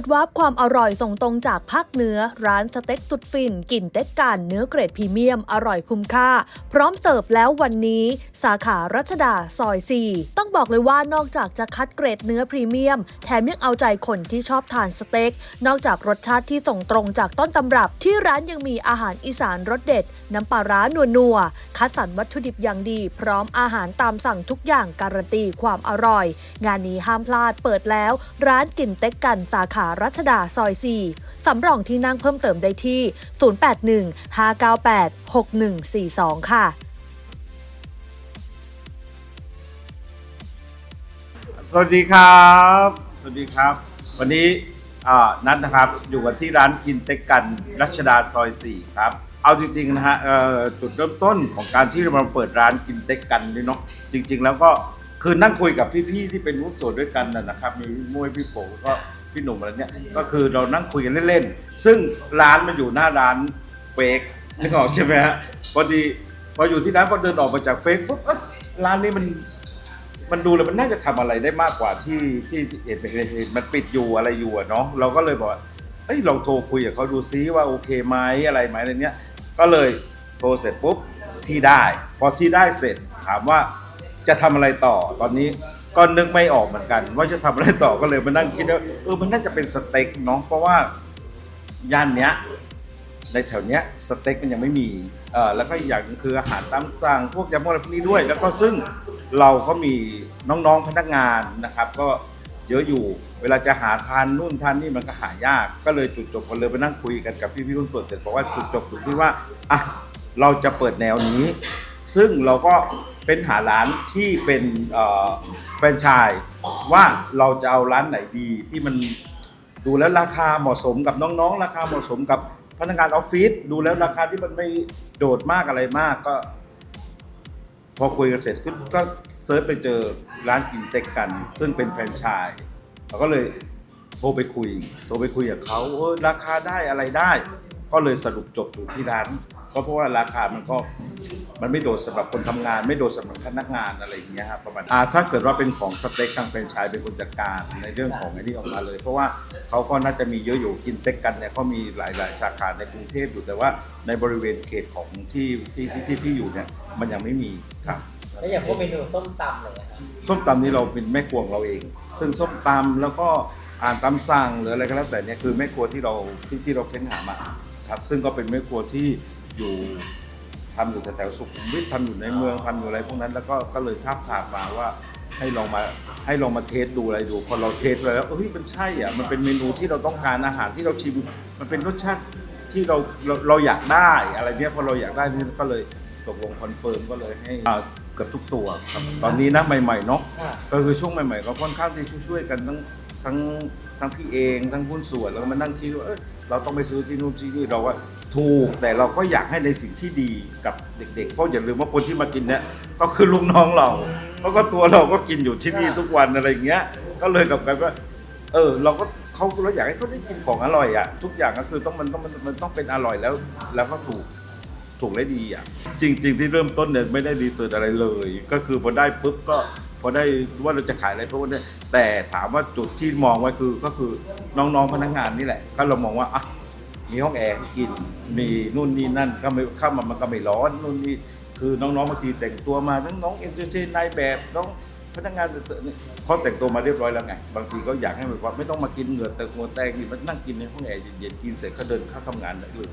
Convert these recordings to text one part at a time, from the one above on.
ดวาร์ปความอร่อยส่งตรงจากภาคเหนือ ร้านสเต็กสุดฟินกลิ่นเต็กกันเนื้อเกรดพรีเมียมอร่อยคุ้มค่า พร้อมเสิร์ฟแล้ววันนี้ สาขารัชดาซอย 4 ต้องบอกเลยว่านอกจากจะคัดเกรดเนื้อพรีเมียม แถมยังเอาใจคนที่ชอบทานสเต็กนอกจากรสชาติที่ส่งตรงจากต้นตำรับ ที่ร้านยังมีอาหารอีสานรสเด็ด น้ำปลาร้านัวๆคัดสรรวัตถุดิบอย่างดี พร้อมอาหารตามสั่งทุกอย่างการันตีความอร่อย งานนี้ห้ามพลาดเปิดแล้ว ร้านกลิ่นเต็กกันสาขารัชดาซอย 4 สำรองที่นั่งเพิ่มเติมได้ที่ 081 598 6142 ค่ะ สวัสดีครับ สวัสดีครับ วันนี้อ่านัดนะครับอยู่กันที่ร้านกินเต็กกันรัชดาซอย 4 ครับ เอาจริงๆนะฮะเอ่อจุดเริ่มต้นของการที่เรามาเปิดร้านกินเต็กกันนี่เนาะจริง ๆ แล้วก็คือนั่งคุยกับพี่ๆที่เป็นหุ้นส่วนด้วยกันนะนะครับ มีพี่มุ้ยพี่โป้ก็ พี่หนุ่มอะไรเนี่ยก็คือเรานั่งคุยกันเล่นๆซึ่งร้านมันอยู่หน้าร้านเฟกนึกออกใช่ไหมฮะพอดีพออยู่ที่ร้านพอเดินออกมาจากเฟกปุ๊บเอ๊ะร้านนี้มันมันดูแล้วมันน่าจะทำอะไรได้มากกว่าที่ที่เห็นเห็นมันปิดอยู่อะไรอยู่อะเนาะเราก็เลยบอกว่าเอ้ยลองโทรคุยกับเขาดูซิว่าโอเคไหมอะไรไหมอะไรเนี้ย ก็เลยโทรเสร็จปุ๊บที่ได้ พอที่ได้เสร็จถามว่าจะทำอะไรต่อตอนนี้ ก็นึกไม่ออกเหมือนกัน ว่าจะทำอะไรต่อก็เลยมานั่งคิดว่าเออมันน่าจะเป็นสเต็กเนาะเพราะว่าย่านเนี้ย ในแถวเนี้ยสเต็กมันยังไม่มีเอ่อแล้วก็อีกอย่างหนึงคืออาหารตามสั่งพวกยำพวกอะไรพวกนี้ด้วย แล้วก็ซึ่งเราก็มีน้องๆพนักงานนะครับ ก็เยอะอยู่เวลาจะหาทานนู่นทานนี่มันก็หายาก ก็เลยจุดจบกันเลยไปนั่งคุยกันกับพี่ๆคนส่วนเสร็จบอกว่าจุดจบอยู่ที่ว่าอะเราจะเปิดแนวนี้ ซึ่งเราก็เป็นหาร้านที่เป็นแฟรนไชส์ว่าเราจะเอาร้านไหนดีที่มันดูแล้วราคาเหมาะสมกับน้องๆ ราคาเหมาะสมกับพนักงานออฟฟิศดูแล้วราคาที่มันไม่โดดมากอะไรมากก็ พอคุยกันเสร็จก็ก็เซิร์ชไปเจอร้านกินเต็กกัน ซึ่งเป็นแฟรนไชส์เราก็เลยโทรไปคุย โทรไปคุยกับเขาเออราคาได้อะไรได้ ก็เลยสรุปจบอยู่ที่ร้าน ก็เพราะว่าราคามันก็ มันไม่โดดสำหรับคนทำงาน ไม่โดดสำหรับพนักงานอะไรอย่างเงี้ยครับประมาณอ่าถ้าเกิดว่าเป็นของสเต็กทางแฟรนไชส์เป็นคนจัดการในเรื่องของไอ้นี่ออกมาเลย เพราะว่าเขาก็น่าจะมีเยอะอยู่กินเต็กกันเนี่ยเขามีหลายๆ สาขาในกรุงเทพอยู่แต่ว่าในบริเวณเขตของที่ที่ที่ที่พี่อยู่เนี่ยมันยังไม่มีครับแล้วอย่างพวกเมนูส้มตำอะไรเงี้ยครับส้มตำนี่เราเป็นแม่ครัวของเราเอง ซึ่งส้มตำแล้วก็อ่านตำสั่งหรืออะไรก็แล้วแต่เนี่ยคือแม่ครัวที่เราที่ที่เราเฟ้นหามาครับซึ่งก็เป็นแม่ครัวที่อยู่ ทำอยู่แถวๆสุขุมวิททำอยู่ในเมืองทำอยู่อะไรพวกนั้นแล้วก็ก็เลยท้าบทามมาว่าให้ลองมาให้ลองมาเทสดูอะไรดู พอเราเทสไปแล้วเฮ้ยมันใช่อะมันเป็นเมนูที่เราต้องการอาหารที่เราชิม มันเป็นรสชาติที่เราเราเราอยากได้อะไรเนี้ยพอเราอยากได้นี่ก็เลยตกลงคอนเฟิร์มก็เลยให้อ่าเกือบทุกตัวครับตอนนี้นะใหม่ๆเนาะค่ะก็คือช่วงใหม่ๆ ก็ค่อนข้างที่ช่วยๆกันทั้งทั้ง ทั้งพี่เองทั้งหุ้นส่วนแล้วก็มานั่งคิดว่าเอ้ยเราต้องไปซื้อที่นู่นที่นี่เราว่าถูกแต่เราก็อยากให้ในสิ่งที่ดีกับเด็กๆ เพราะอย่าลืมว่าคนที่มากินเนี่ยก็คือลูกน้องเราเพราะก็ตัวเราก็กินอยู่ที่นี่ทุกวันอะไรอย่างเงี้ย ก็เลยกับกันว่าเออเราก็เขาเราอยากให้เขาได้กินของอร่อยอะทุกอย่างก็คือต้องมันต้องมันมันต้องเป็นอร่อยแล้ว แล้วก็ถูกถูกและดีอะจริง ๆ ที่เริ่มต้นเนี่ยไม่ได้รีเสิร์ชอะไรเลย ก็คือพอได้ปุ๊บก็ พอได้ว่าเราจะขายอะไรเพราะว่าเนี่ยแต่ถามว่าจุดที่มองไว้คือก็คือน้องๆพนักงานนี่แหละก็เรามองว่าอะมีห้องแอร์ให้กินมีนู่นนี่นั่นก็ไม่เข้ามามันก็ไม่ร้อนนู่นนี่คือน้องๆบางทีแต่งตัวมาทั้งน้องเอนเตอร์เทนนายแบบน้องพนักงานเขาแต่งตัวมาเรียบร้อยแล้วไง บางทีก็อยากให้แบบว่าไม่ต้องมากินเหงื่อแตกหัวแตกนี่มันนั่งกินในห้องแอร์เย็นๆกินเสร็จก็เดินเข้าทำงานได้เลย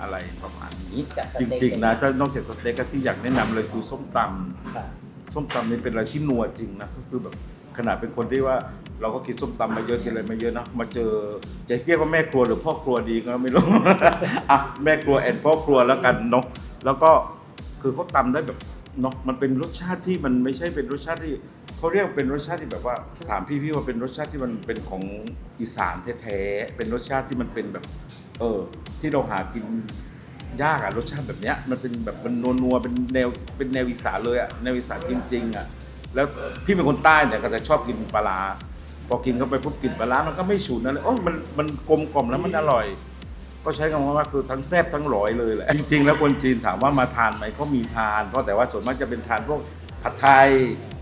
อะไรประมาณนี้ จริงๆนะถ้านอกจากสเต็กก็ที่อยากแนะนำเลยคือส้มตำค่ะ ส้มตำนี่เป็นอะไรที่นัวจริงนะก็คือแบบขนาดเป็นคนที่ว่าเราก็กินส้มตำมาเยอะกินอะไรมาเยอะนะมาเจอจะเรียกว่าแม่ครัวหรือพ่อครัวดีก็ไม่รู้ อะแม่ครัวแอนพ่อครัวแล้วกันเนาะแล้วก็คือเขาตำได้แบบเนาะมันเป็นรสชาติที่มันไม่ใช่เป็นรสชาติที่เขาเรียกเป็นรสชาติที่แบบว่าถามพี่ๆว่าเป็นรสชาติที่มันเป็นของอีสานแท้ๆเป็นรสชาติที่มันเป็นแบบ เออ ที่เราหากิน ยากอะรสชาติแบบเนี้ยมันเป็นแบบมันนัวๆเป็นแนวเป็นแนวอีสานเลยอะแนวอีสานจริงๆอะแล้วพี่เป็นคนใต้เนี่ยก็จะชอบกินปลาร้าพอกินเข้าไปปุ๊บกลิ่นปลาร้ามันก็ไม่ฉุนอะไรโอ้ยมันมันกลมกล่อมแล้วมันอร่อย ก็ใช้คำว่าคือทั้งแซ่บทั้งหลอยเลยแหละจริง ๆ แล้วคนจีนถามว่ามาทานไหมก็มีทานเพราะแต่ว่าส่วนมากจะเป็นทานพวกผัดไทย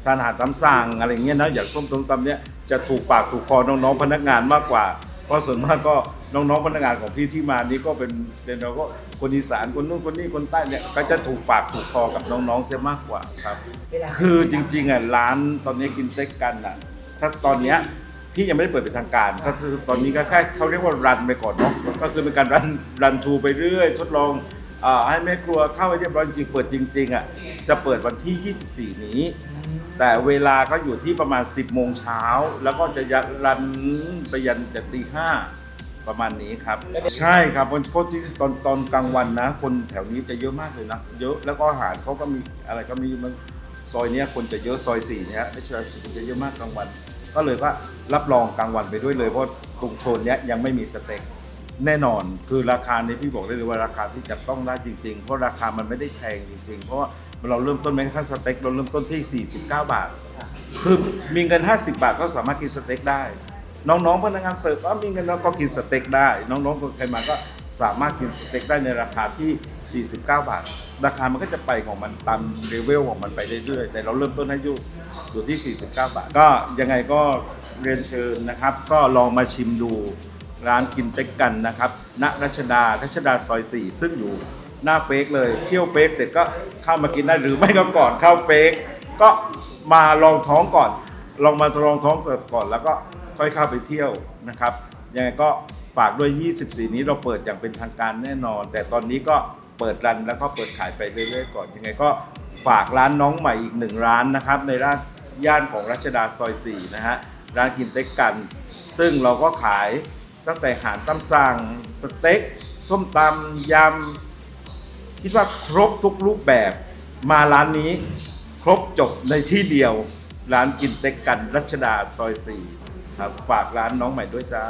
ทานอาหารตามสั่งอะไรเงี้ยนะอย่างส้มตำตำเนี้ยจะถูกปากถูกคอน้องๆพนักงานมากกว่า เพราะส่วนมากก็ น้องๆพนักงานของพี่ที่มานี่ก็เป็นเป็นเราก็คนอีสานคนนู้นคนนี้คนใต้เนี่ยก็จะถูกปากถูกคอกับน้องๆเสียมากกว่าครับเวลาคือจริงๆอะร้านตอนนี้กินเต็กกันอะ ถ้าตอนเนี้ยพี่ยังไม่ได้เปิดเป็นทางการถ้าตอนนี้ก็แค่เขาเรียกว่ารันไปก่อนเนาะก็คือเป็นการรันรันทูไปเรื่อย ทดลองอ่าให้แม่ครัวเข้าไปเรียบร้อยจริงๆเปิดจริงๆอะจะเปิดวันที่ 24 นี้ แต่เวลาก็อยู่ที่ประมาณ 10 โมงเช้า แล้วก็จะยันรันไปยันแต่ตีห้า ประมาณนี้ครับ ใช่ครับเพราะที่ตอนตอนกลางวันนะ คนแถวนี้จะเยอะมากเลยนะ เยอะแล้วก็อาหารเขาก็มีอะไรก็มีมันซอยเนี้ยคนจะเยอะซอยสี่เนี้ยไม่ใช่คนจะเยอะมากกลางวัน ก็เลยว่ารับรองกลางวันไปด้วยเลยเพราะตรงโซนเนี้ยยังไม่มีสเต็กแน่นอนคือราคานี้พี่บอกได้เลยว่าราคาที่จับต้องได้จริง ๆ เพราะราคามันไม่ได้แพงจริง ๆ เพราะว่าเราเริ่มต้นแม้กระทั่งสเต็กเราเริ่มต้นที่ 49 บาท คือมีเงิน 50 บาทก็สามารถกินสเต็กได้ น้องๆพนักงานเสิร์ฟก็มีเงินแล้วก็กินสเต็กได้ น้องๆคนใครมาก็สามารถกินสเต็กได้ในราคาที่ 49 บาท ราคามันก็จะไปของมันตามเลเวลของมันไปเรื่อยๆแต่เราเริ่มต้นให้อยู่อยู่ที่ 49 บาท ก็ยังไงก็เรียนเชิญนะครับ ก็ลองมาชิมดูร้านกินเต็กกันนะครับณรัชดารัชดาซอย 4 ซึ่งอยู่หน้าเฟกเลย เที่ยวเฟกเสร็จก็เข้ามากินได้หรือไม่ก็ก่อนเข้าเฟกก็มาลองท้องก่อน ลองมาลองท้องเสิร์ฟก่อนแล้วก็ ค่อยเข้าไปเที่ยวนะครับยังไงก็ฝากด้วย 24 นี้เราเปิดอย่างเป็นทางการแน่นอน แต่ตอนนี้ก็เปิดรันแล้วก็เปิดขายไปเรื่อยๆก่อน ยังไงก็ฝากร้านน้องใหม่อีกหนึ่งร้านนะครับ ในร้านย่านของรัชดาซอย 4 นะฮะ ร้านกินเต็กกัน ซึ่งเราก็ขายตั้งแต่อาหารตามสั่งสเต็ก ส้มตำยำ คิดว่าครบทุกรูปแบบมาร้านนี้ ครบจบในที่เดียว ร้านกินเต็กกันรัชดาซอย 4 ครับฝากร้านน้องใหม่ด้วยจ้า